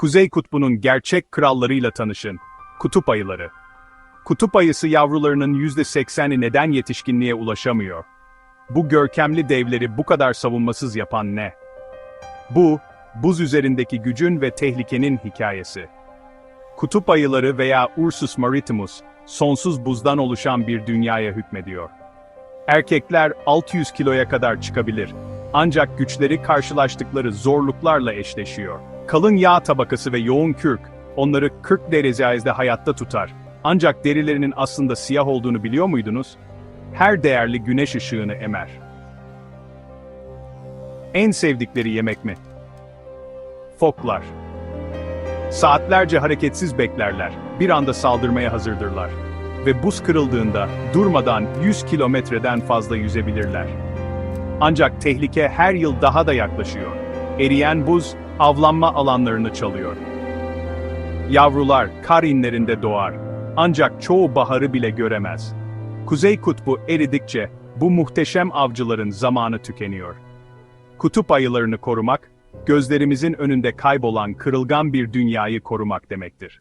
Kuzey Kutbu'nun gerçek krallarıyla tanışın. Kutup ayıları. Kutup ayısı yavrularının %80'i neden yetişkinliğe ulaşamıyor? Bu görkemli devleri bu kadar savunmasız yapan ne? Bu, buz üzerindeki gücün ve tehlikenin hikayesi. Kutup ayıları veya Ursus maritimus, sonsuz buzdan oluşan bir dünyaya hükmediyor. Erkekler 600 kiloya kadar çıkabilir. Ancak güçleri karşılaştıkları zorluklarla eşleşiyor. Kalın yağ tabakası ve yoğun kürk, onları 40 derecede hayatta tutar. Ancak derilerinin aslında siyah olduğunu biliyor muydunuz? Her değerli güneş ışığını emer. En sevdikleri yemek mi? Foklar. Saatlerce hareketsiz beklerler, bir anda saldırmaya hazırdırlar. Ve buz kırıldığında durmadan 100 kilometreden fazla yüzebilirler. Ancak tehlike her yıl daha da yaklaşıyor. Eriyen buz, avlanma alanlarını çalıyor. Yavrular kar inlerinde doğar. Ancak çoğu baharı bile göremez. Kuzey kutbu eridikçe bu muhteşem avcıların zamanı tükeniyor. Kutup ayılarını korumak, gözlerimizin önünde kaybolan kırılgan bir dünyayı korumak demektir.